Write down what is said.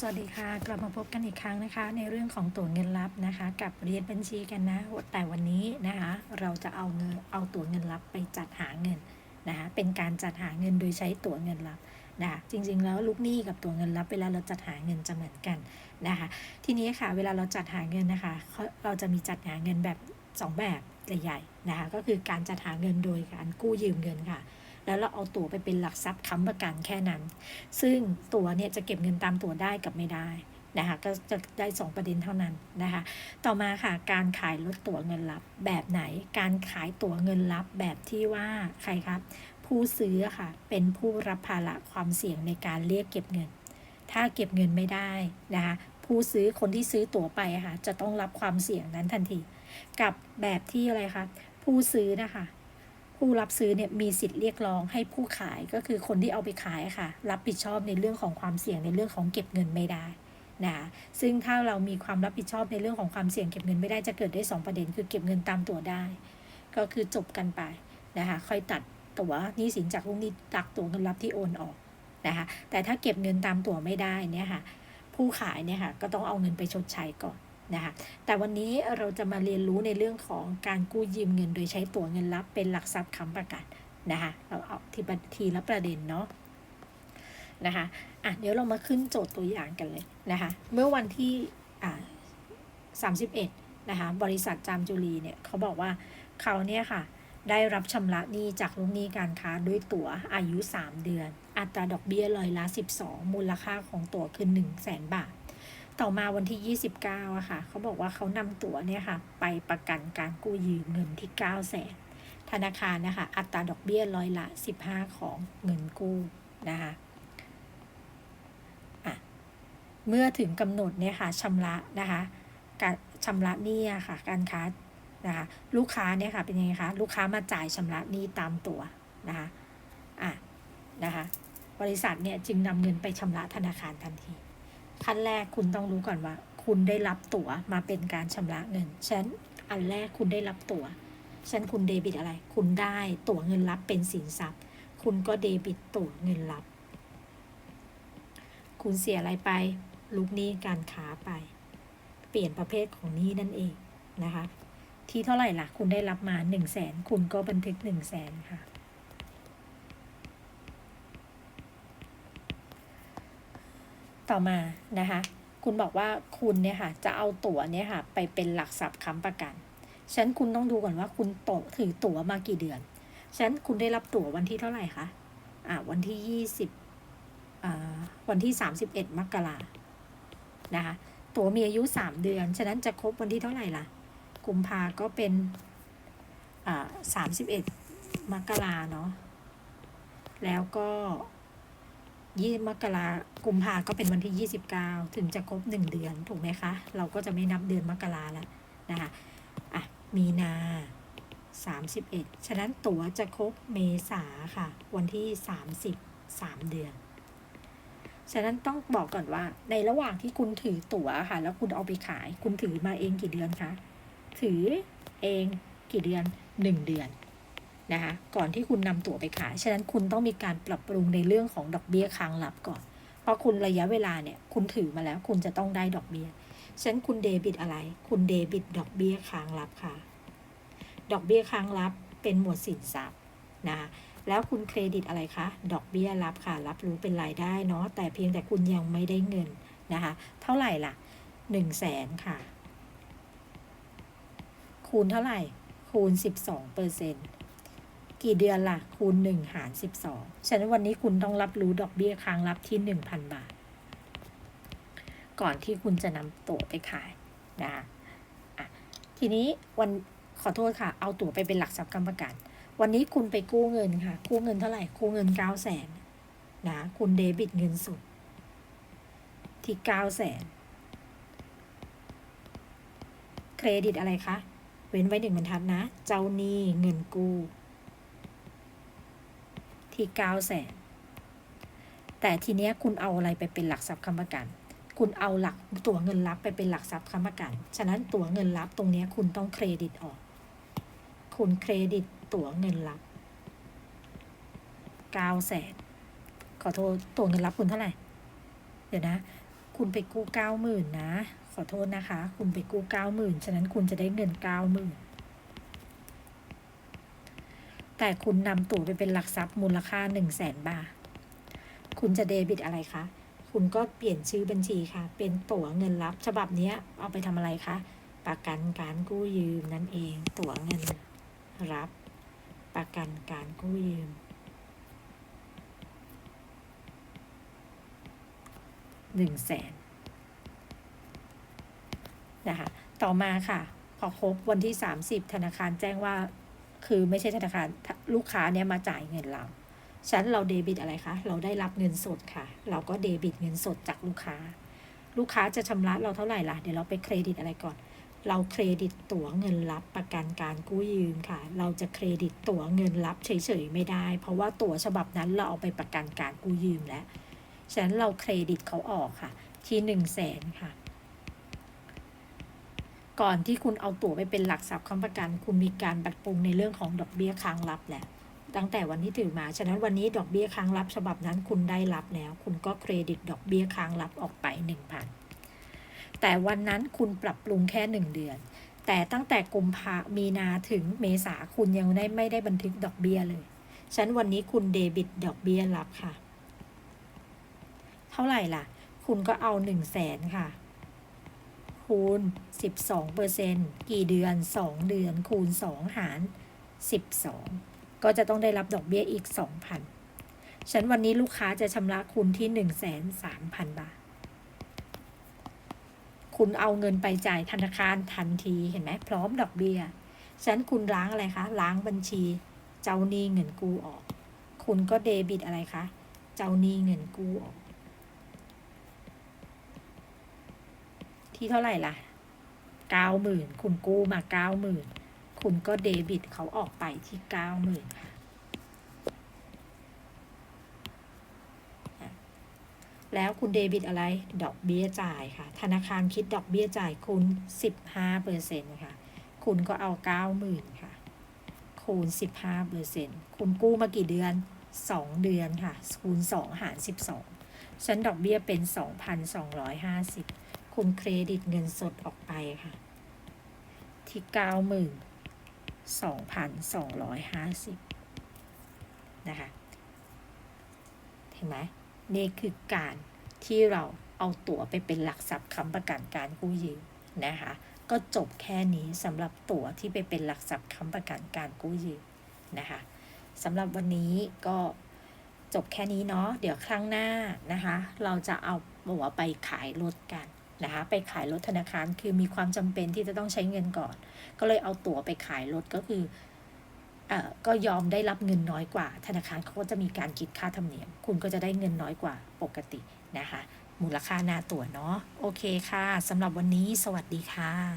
สวัสดีค่ะ กลับมาพบกันอีกครั้งนะคะ ในเรื่องของตั๋วเงินลับนะคะ กับเรียนบัญชีกันนะ แต่วันนี้นะคะ เราจะเอาเงินเอาตั๋วเงินลับไปจัดหาเงินนะคะเป็นการจัดหาเงินโดยใช้ตั๋วเงินลับนะคะจริงๆ แล้วลูกหนี้กับตั๋วเงินลับเวลาเราจัดหาเงินจะเหมือนกันนะคะทีนี้ค่ะเวลาเราจัดหาเงินนะคะเขาเราจะมีจัดหาเงินแบบสองแบบใหญ่ๆนะคะก็คือการจัดหาเงินโดยการกู้ยืมเงินค่ะ แล้วเราเอาตั๋วไปเป็นหลักทรัพย์ค้ำประกันแค่นั้น ซึ่งตั๋วเนี่ยจะเก็บเงินตามตั๋วได้กับไม่ได้นะคะก็จะได้ 2 ประเด็นเท่านั้นนะคะต่อมาค่ะการขายลดตั๋วเงินลับแบบไหน การขายตั๋วเงินลับแบบที่ว่าใครครับ ผู้ซื้อค่ะเป็นผู้รับภาระความเสี่ยงในการเรียกเก็บเงิน ถ้าเก็บเงินไม่ได้นะคะผู้ซื้อคนที่ซื้อตั๋วไปค่ะจะต้องรับความเสี่ยงนั้นทันที กับแบบที่อะไรคะผู้ซื้อนะคะ ผู้รับซื้อเนี่ยมีสิทธิ์เรียกร้องให้ผู้ขายก็คือคนที่เอาไปขายค่ะ รับผิดชอบในเรื่องของความเสี่ยงในเรื่องของเก็บเงินไม่ได้นะซึ่งถ้าเรามีความรับผิดชอบในเรื่องของความเสี่ยงเก็บเงินไม่ได้จะเกิดได้ 2 ประเด็น คือเก็บเงินตามตัวได้ ก็คือจบกันไปนะคะค่อยตัดตัวนี้สินจากลูกนี้ตักตัวเงินรับที่โอนออกนะคะแต่ถ้าเก็บเงินตามตัวไม่ได้เนี่ยค่ะผู้ขายเนี่ยค่ะก็ต้องเอาเงินไปชดใช้ก่อน นะคะแต่วันนี้เราจะมาเรียนรู้ในเรื่องของการกู้ยืมเงิน โดยใช้ตั๋วเงินลับเป็นหลักทรัพย์ค้ำประกันนะคะเราเอาทีละทีละประเด็นเนาะนะคะอะเดี๋ยวเรามาขึ้นโจทย์ตัวอย่างกันเลยนะคะเมื่อวันที่อ่าสามสิบเอ็ดนะคะบริษัทจามจุรีเนี่ยเขาบอกว่าเขาเนี่ยค่ะได้รับชำระหนี้จากลูกหนี้การค้าด้วยตั๋วอายุ 3 เดือน อัตราดอกเบี้ยร้อยละ 12 มูลค่าของตั๋วคือ1 0 0 0 0แสนบาท ต่อมาวันที่ 29อะค่ะ เขาบอกว่าเขานำตั๋วเนี่ยค่ะ ไปประกันการกู้ยืมเงินที่ 9 0 0แสนธนาคารนะคะ อัตราดอกเบี้ยร้อยละ 15 ของเงินกู้นะคะอะเมื่อถึงกำหนดเนี่ยค่ะชำระนะคะการชำระหนี้ค่ะ การค้านะคะลูกค้าเนี่ยค่ะเป็นยังไงคะลูกค้ามาจ่ายชำระหนี้ตามตั๋วนะคะอะนะคะบริษัทเนี่ยจึงนำเงินไปชำระธนาคารทันที ขั้นแรกคุณต้องรู้ก่อนว่า คุณได้รับตั๋วมาเป็นการชำระเงินฉันอันแรกคุณได้รับตั๋วฉันคุณเดบิตอะไร คุณได้ตั๋วเงินรับเป็นสินทรัพย์ คุณก็เดบิตตั๋วเงินรับ คุณเสียอะไรไป ลูกหนี้การค้าไป เปลี่ยนประเภทของหนี้นั่นเองนะคะ ที่เท่าไหร่ล่ะ คุณได้รับมา1นึ่งแสนคุณก็บันทึก1นึ่งแสนค่ะ ต่อมานะคะ คุณบอกว่าคุณเนี่ยค่ะ จะเอาตั๋วเนี่ยค่ะ ไปเป็นหลักทรัพย์ค้ำประกันฉะนั้นคุณต้องดูก่อนว่าคุณโตถือตั๋วมากี่เดือนฉะนั้นคุณได้รับตั๋ววันที่เท่าไหร่คะอ่าวันที่ยี่สิบอ่าวันที่สามสิบเอ็ดมกรานะคะ ตั๋วมีอายุสามเดือน ฉะนั้นจะครบวันที่เท่าไหร่ล่ะ กุมภาก็เป็นอ่าสามสิบเอ็ดมกราเนาะแล้วก็ ยี่มกรากุมภาก็เป็นวันที่ 29 ถึงจะครบ 1 เดือนถูกไหมคะ เราก็จะไม่นับเดือนมกราแล้วนะคะอะมีนา 31 ฉะนั้นตั๋วจะครบเมษาค่ะ วันที่ 30 3 เดือน ฉะนั้นต้องบอกก่อนว่า ในระหว่างที่คุณถือตั๋วค่ะ แล้วคุณเอาไปขาย คุณถือมาเองกี่เดือนคะ ถือเองกี่เดือน 1 เดือน นะคะก่อนที่คุณนำตั๋วไปขาย ฉะนั้นคุณต้องมีการปรับปรุงในเรื่องของดอกเบี้ยค้างลับก่อน เพราะคุณระยะเวลาเนี่ยคุณถือมาแล้วคุณจะต้องได้ดอกเบี้ย ฉะนั้นคุณเดบิตอะไร คุณเดบิตดอกเบี้ยค้างลับค่ะ ดอกเบี้ยค้างลับเป็นหมวดสินทรัพย์นะคะแล้วคุณเครดิตอะไรคะ ดอกเบี้ยรับค่ะ รับรู้เป็นรายได้เนาะ แต่เพียงแต่คุณยังไม่ได้เงินนะคะ เท่าไหร่ล่ะหนึ่งแสนค่ะ คูณเท่าไหร่ คูณสิบสองเปอร์เซ็นต์ กี่เดือนล่ะ คูณหนึ่งหารสิบสองฉะนั้นวันนี้คุณต้องรับรู้ดอกเบี้ยค้างรับที่หนึ่งพันบาท ก่อนที่คุณจะนำตั๋วไปขายนะคะทีนี้วันขอโทษค่ะ เอาตั๋วไปเป็นหลักทรัพย์กรรมประกันวันนี้คุณไปกู้เงินค่ะ กู้เงินเท่าไหร่ กู้เงินเก้าแสนนะ คุณเดบิตเงินสดที่เก้าแสนเครดิตอะไรคะ เว้นไว้หนึ่งบรรทัดนะ เจ้าหนี้เงินกู้ ที่เก้าแสนแต่ทีเนี้ยคุณเอาอะไรไปเป็นหลักทรัพย์ค้ำประกัน คุณเอาหลักตัวเงินรับไปเป็นหลักทรัพย์ค้ำประกัน ฉะนั้นตัวเงินรับตรงเนี้ยคุณต้องเครดิตออก คุณเครดิตตัวเงินรับเก้าแสนขอโทษตัวเงินรับคุณเท่าไหร่ เดี๋ยวนะ คุณไปกู้เก้าหมื่นนะ ขอโทษนะคะ คุณไปกู้เก้าหมื่นฉะนั้นคุณจะได้เงินเก้าหมื่น แต่คุณนำตั๋วไปเป็นหลักทรัพย์มูลค่าหนึ่งแสนบาท คุณจะเดบิตอะไรคะ คุณก็เปลี่ยนชื่อบัญชีค่ะ เป็นตั๋วเงินรับ ฉบับนี้เอาไปทำอะไรคะ ประกันการกู้ยืมนั่นเอง ตั๋วเงินรับ ประกันการกู้ยืมหนึ่งแสนนะคะ ต่อมาค่ะ พอครบวันที่ 30 ธนาคารแจ้งว่า คือไม่ใช่ธนาคารลูกค้าเนี่ยมาจ่ายเงินเราฉันเราเดบิตอะไรคะ เราได้รับเงินสดค่ะ เราก็เดบิตเงินสดจากลูกค้า ลูกค้าจะชำระเราเท่าไหร่ล่ะ เดี๋ยวเราไปเครดิตอะไรก่อน เราเครดิตตั๋วเงินรับประกันการกู้ยืมค่ะ เราจะเครดิตตั๋วเงินรับเฉยๆไม่ได้ เพราะว่าตั๋วฉบับนั้นเราเอาไปประกันการกู้ยืมแล้ว ฉะนั้นเราเครดิตเขาออกค่ะ ที่หนึ่งแสนค่ะ ก่อนที่คุณเอาตั๋วไปเป็นหลักทรัพย์ค้ำประกัน คุณมีการปรับปรุงในเรื่องของดอกเบี้ยค้างรับแหละตั้งแต่วันที่ถือมา ฉะนั้นวันนี้ดอกเบี้ยค้างรับฉบับนั้นคุณได้รับแล้ว คุณก็เครดิตดอกเบี้ยค้างรับออกไปหนึ่งพันแต่วันนั้นคุณปรับปรุงแค่หนึ่งเดือน แต่ตั้งแต่กุมภามีนาถึงเมษาคุณยังได้ไม่ได้บันทึกดอกเบี้ยเลย ฉะนั้นวันนี้คุณเดบิตดอกเบี้ยรับค่ะ เท่าไหร่ล่ะ คุณก็เอาหนึ่งแสนค่ะ คูณสิบสองเปอร์เซนกี่เดือนสองเดือน คูณสองหารสิบสองก็จะต้องได้รับดอกเบี้ยอีกสองพันฉันวันนี้ลูกค้าจะชำระคุณที่หนึ่งแสนสามพันบาท คุณเอาเงินไปจ่ายธนาคารทันทีเห็นไหมพร้อมดอกเบี้ย ฉันคุณล้างอะไรคะ ล้างบัญชี เจ้าหนี้เงินกู้ออก คุณก็เดบิตอะไรคะ เจ้าหนี้เงินกู้ออก ที่เท่าไหร่ล่ะเก้าหมื่นคุณกู้มาเก้าหมื่นคุณก็เดบิตเขาออกไปที่เก้าหมื่นแล้วคุณเดบิตอะไร ดอกเบี้ยจ่ายค่ะ ธนาคารคิดดอกเบี้ยจ่ายคุณ 15%ค่ะ คุณก็เอา 90,000 ค่ะ คูณ 15%คุณกู้มากี่เดือน 2 เดือนค่ะ คูณ 2 หาร 12ฉันดอกเบี้ยเป็น 2,250 คุณเครดิตเงินสดออกไปค่ะ ที่เก้าหมื่นสองพันสองร้อยห้าสิบนะคะ เห็นไหมนี่คือการที่เราเอาตั๋วไปเป็นหลักทรัพย์ค้ำประกันการกู้ยืมนะคะ ก็จบแค่นี้สำหรับตั๋วที่ไปเป็นหลักทรัพย์ค้ำประกันการกู้ยืมนะคะสำหรับวันนี้ก็จบแค่นี้เนาะเดี๋ยวครั้งหน้านะคะ เราจะเอาตั๋วไปขายรถกัน นะคะไปขายรถธนาคารคือมีความจำเป็นที่จะต้องใช้เงินก่อน ก็เลยเอาตั๋วไปขายรถก็คือเอ่อก็ยอมได้รับเงินน้อยกว่า ธนาคารเขาก็จะมีการคิดค่าธรรมเนียม คุณก็จะได้เงินน้อยกว่าปกตินะคะ มูลค่าหน้าตั๋วเนาะโอเคค่ะสำหรับวันนี้สวัสดีค่ะ